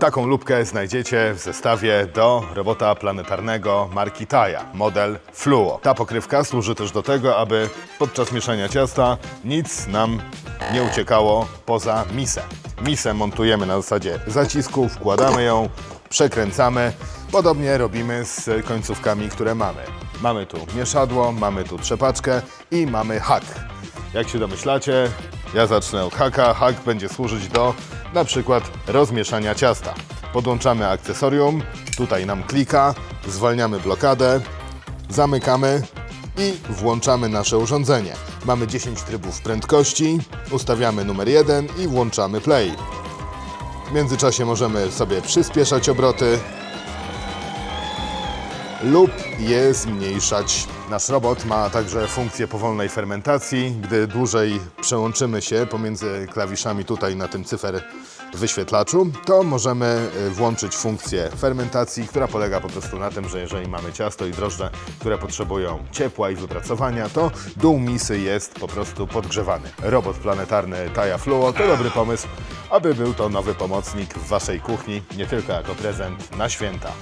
Taką lubkę znajdziecie w zestawie do robota planetarnego marki Taja, model Fluo. Ta pokrywka służy też do tego, aby podczas mieszania ciasta nic nam nie uciekało poza misę. Misę montujemy na zasadzie zacisku, wkładamy ją, przekręcamy. Podobnie robimy z końcówkami, które mamy. Mamy tu mieszadło, mamy tu trzepaczkę i mamy hak. Jak się domyślacie, ja zacznę od haka. Hak będzie służyć do na przykład rozmieszania ciasta. Podłączamy akcesorium, tutaj nam klika, zwalniamy blokadę, zamykamy i włączamy nasze urządzenie. Mamy 10 trybów prędkości, ustawiamy numer 1 i włączamy play. W międzyczasie możemy sobie przyspieszać obroty lub je zmniejszać. Nasz robot ma także funkcję powolnej fermentacji. Gdy dłużej przełączymy się pomiędzy klawiszami tutaj na tym cyfer wyświetlaczu, to możemy y, włączyć funkcję fermentacji, która polega po prostu na tym, że jeżeli mamy ciasto i drożdże, które potrzebują ciepła i wypracowania, to dół misy jest po prostu podgrzewany. Robot planetarny Taja Fluo to dobry pomysł, aby był to nowy pomocnik w Waszej kuchni, nie tylko jako prezent na święta.